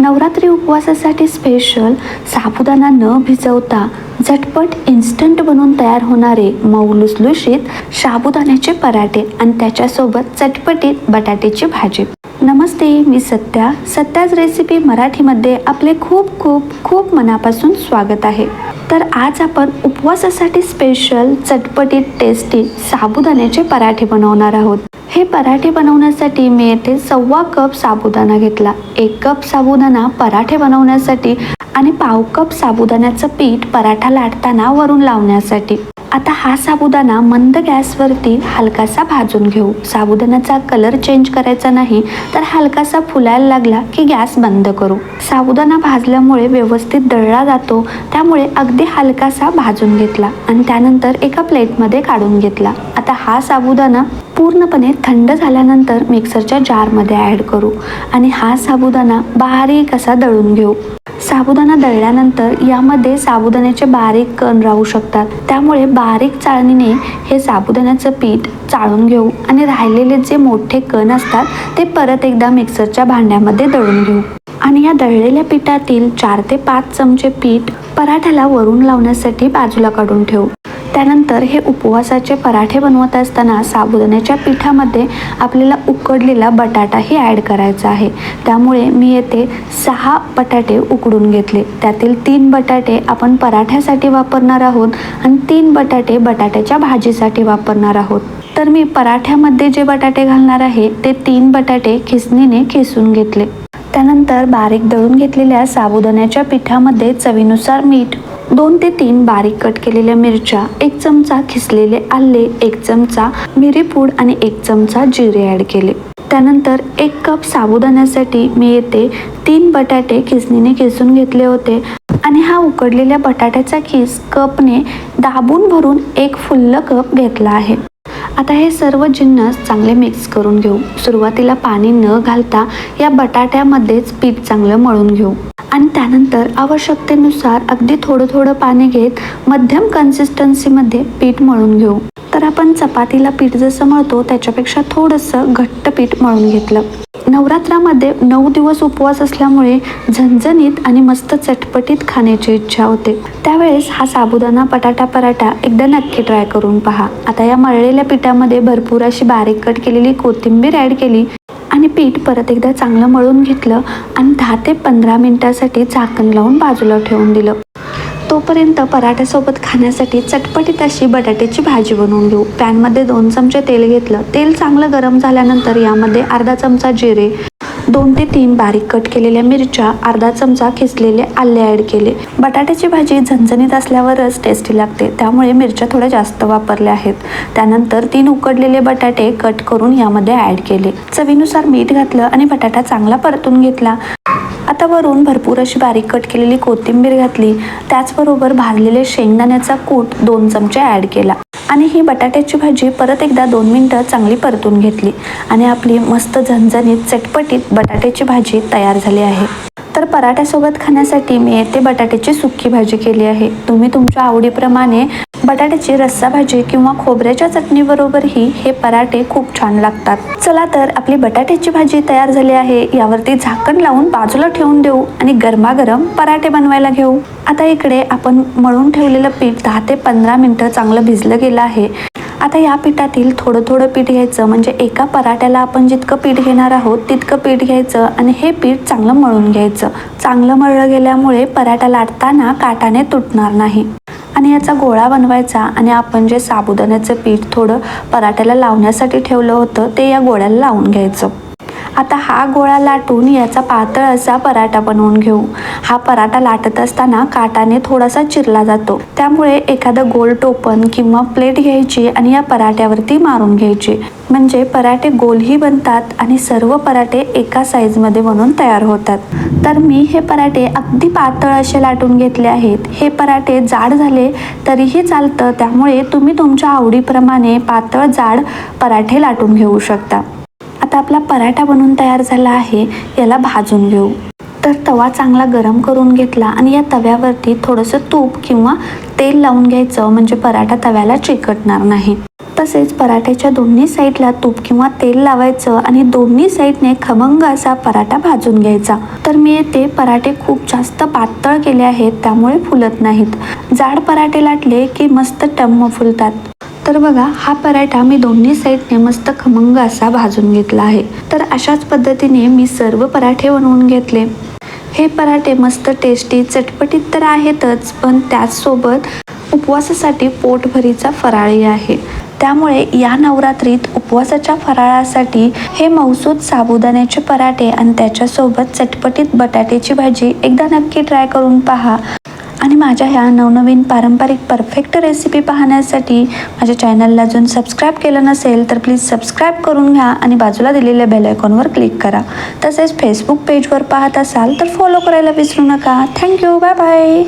Navratri उपवासासाठी special साबुदाणा न भिजवता झटपट instant बनून तयार होणारे मऊ लुसलुशीत साबुदाण्याचे पराठे आणि त्याच्यासोबत चटपटीत बटाट्याची भाजी. नमस्ते मी सत्या. सत्याच रेसिपी मराठीमध्ये आपले खूप खूप खूप मनापासून स्वागत आहे. तर आज आपण उपवासासाठी स्पेशल चटपटीत टेस्टी साबुदाण्याचे पराठे बनवणार आहोत. हे पराठे बनवण्यासाठी मी येथे सव्वा कप साबुदाणा घेतला. एक कप साबुदाणा पराठे बनवण्यासाठी आणि पाव कप साबुदाण्याचं पीठ पराठा लाटताना वरून लावण्यासाठी. आता हा साबुदाणा मंद गॅसवरती हलकासा भाजून घेऊ. साबुदाण्याचा कलर चेंज करायचा नाही तर हलकासा फुलायला लागला की गॅस बंद करू. साबुदाणा भाजल्यामुळे व्यवस्थित दळला जातो त्यामुळे अगदी हलकासा भाजून घेतला आणि त्यानंतर एका प्लेटमध्ये काढून घेतला. आता हा साबुदाणा पूर्णपणे थंड झाल्यानंतर मिक्सरच्या जारमध्ये ॲड करू आणि हा साबुदाणा बारीक असा दळून घेऊ. साबुदाणा दळल्यानंतर यामध्ये साबुदाण्याचे बारीक कण राहू शकतात. त्यामुळे बारीक चाळणीने हे साबुदाण्याचं पीठ चाळून घेऊ आणि राहिलेले जे मोठे कण असतात ते परत एकदा मिक्सरच्या भांड्यामध्ये दळून घेऊ. आणि या दळलेल्या पिठातील चार ते पाच चमचे पीठ पराठ्याला वरून लावण्यासाठी बाजूला काढून ठेवू. त्यानंतर हे उपवासाचे पराठे बनवत असताना साबुदाण्याच्या पिठामध्ये आपल्याला उकडलेला बटाटाही ॲड करायचा आहे. त्यामुळे मी येथे सहा बटाटे उकडून घेतले. त्यातील तीन बटाटे आपण पराठ्यासाठी वापरणार आहोत आणि तीन बटाटे बटाट्याच्या भाजीसाठी वापरणार आहोत. तर मी पराठ्यामध्ये जे बटाटे घालणार आहे ते तीन बटाटे खिसणीने खिसून घेतले. त्यानंतर बारीक दळून घेतलेल्या साबुदाण्याच्या पिठामध्ये चवीनुसार मीठ दोन ते तीन बारीक कट केलेल्या मिरच्या एक चमचा खिसलेले आले एक चमचा मिरी पूड आणि एक चमचा जिरे ॲड केले. त्यानंतर एक कप साबुदाण्यासाठी मी येथे तीन बटाटे खिसणीने खिसून घेतले होते आणि हा उकडलेल्या बटाट्याचा खीस कपने दाबून भरून एक फुल्ल कप घेतला आहे. आता हे सर्व जिन्नस चांगले मिक्स करून घेऊ. सुरुवातीला पाणी न घालता या बटाट्यामध्येच पीठ चांगलं मळून घेऊ. आणि त्यानंतर आवश्यकतेनुसार अगदी थोडं थोडं पाणी घेत मध्यम कन्सिस्टन्सीमध्ये पीठ मळून घेऊ. तर आपण चपातीला पीठ जसं मळतो त्याच्यापेक्षा थोडंसं घट्ट पीठ मळून घेतलं. नवरात्रामध्ये नऊ दिवस उपवास असल्यामुळे झणझणीत आणि मस्त चटपटीत खाण्याची इच्छा होते. त्यावेळेस हा साबुदाणा बटाटा पराठा एकदा नक्की ट्राय करून पहा. आता या मळलेल्या पिठामध्ये भरपूर अशी बारीक कट केलेली कोथिंबीर ॲड केली आणि पीठ परत एकदा चांगलं मळून घेतलं आणि दहा ते पंधरा मिनटासाठी झाकण लावून बाजूला ठेवून दिलं. तोपर्यंत पराठ्यासोबत खाण्यासाठी चटपटीत अशी बटाट्याची भाजी बनवून घेऊ. पॅनमध्ये दोन चमचे तेल घेतलं. तेल चांगलं गरम झाल्यानंतर यामध्ये अर्धा चमचा जिरे दोन ते तीन बारीक कट केलेल्या मिरच्या अर्धा चमचा खिसलेले आले ॲड केले. बटाट्याची भाजी झणझणीत असल्यावरच टेस्टी लागते त्यामुळे मिरच्या थोड्या जास्त वापरल्या आहेत. त्यानंतर तीन उकडलेले बटाटे कट करून यामध्ये ॲड केले. चवीनुसार मीठ घातलं आणि बटाटा चांगला परतून घेतला. आता वरून भरपूर अशी बारीक कट केलेली कोथिंबीर घातली. त्याचबरोबर भाजलेले शेंगदाण्याचा कूट दोन चमचे ॲड केला. आणि ही बटाट्याची भाजी परत एकदा दोन मिनटं चांगली परतून घेतली आणि आपली मस्त झणझणीत चटपटीत बटाट्याची भाजी तयार झाली आहे. तर पराठ्यासोबत खाण्यासाठी मी येथे बटाट्याची सुक्की भाजी केली आहे. तुम्ही तुमच्या आवडीप्रमाणे बटाट्याची रस्सा भाजी किंवा खोबऱ्याच्या चटणीबरोबरही हे पराठे खूप छान लागतात. चला तर आपली बटाट्याची भाजी तयार झाली आहे. यावरती झाकण लावून बाजूला ठेवून देऊ आणि गरमागरम पराठे बनवायला घेऊ. आता इकडे आपण मळून ठेवलेलं पीठ दहा ते पंधरा मिनटं चांगलं भिजलं गेलं आहे. आता या पिठातील थोडं थोडं पीठ घ्यायचं. म्हणजे एका पराठ्याला आपण जितकं पीठ घेणार आहोत तितकं पीठ घ्यायचं आणि हे पीठ चांगलं मळून घ्यायचं. चांगलं मळलं गेल्यामुळे पराठा लाटताना काटाने तुटणार नाही. आणि याचा गोळा बनवायचा आणि आपण जे साबुदाण्याचं पीठ थोडं पराठ्याला लावण्यासाठी ठेवलं होतं ते या गोळ्याला लावून घ्यायचं. आता हा गोळा लाटून याचा पातळ असा पराठा बनवून घेऊ. हा पराठा लाटत असताना काटाने थोडासा चिरला जातो. त्यामुळे एखादं गोल टोपण किंवा प्लेट घ्यायची आणि या पराठ्यावरती मारून घ्यायची. म्हणजे पराठे गोलही बनतात आणि सर्व पराठे एका साईजमध्ये बनून तयार होतात. तर मी हे पराठे अगदी पातळ असे लाटून घेतले आहेत. हे पराठे जाड झाले तरीही चालतं. त्यामुळे तुम्ही तुमच्या आवडीप्रमाणे पातळ जाड पराठे लाटून घेऊ शकता. आता आपला पराठा बनवून तयार झाला आहे याला भाजून घेऊ. तर तवा चांगला गरम करून घेतला आणि या तव्यावरती थोडंसं तूप किंवा तेल लावून घ्यायचं म्हणजे पराठा तव्याला चिकटणार नाही. तसेच पराठ्याच्या दोन्ही साईडला तूप किंवा तेल लावायचं आणि दोन्ही साईडने खमंग असा पराठा भाजून घ्यायचा. तर मी येथे पराठे खूप जास्त पातळ केले आहेत त्यामुळे फुलत नाहीत. जाड पराठे लाटले की मस्त टम्म फुलतात. तर बघा हा पराठा मी दोन्ही साईडने मस्त खमंग असा भाजून घेतला आहे. तर अशाच पद्धतीने मी सर्व पराठे बनवून घेतले. हे पराठे मस्त टेस्टी चटपटीत तर आहेतच पण त्याचसोबत उपवासासाठी पोटभरीचा फराळी आहे. त्यामुळे या नवरात्रीत उपवासाच्या फराळासाठी हे मौसूद साबुदाण्याचे पराठे आणि त्याच्यासोबत चटपटीत बटाट्याची भाजी एकदा नक्की ट्राय करून पहा. आणि माझ्या ह्या नवनवीन पारंपरिक परफेक्ट रेसिपी पाहण्यासाठी माझ्या चॅनलला अजून सबस्क्राईब केलं नसेल तर प्लीज सबस्क्राईब करून घ्या आणि बाजूला दिलेल्या बेल आयकॉनवर क्लिक करा. तसेच फेसबुक पेजवर पाहत असाल तर फॉलो करायला विसरू नका. Thank you bye bye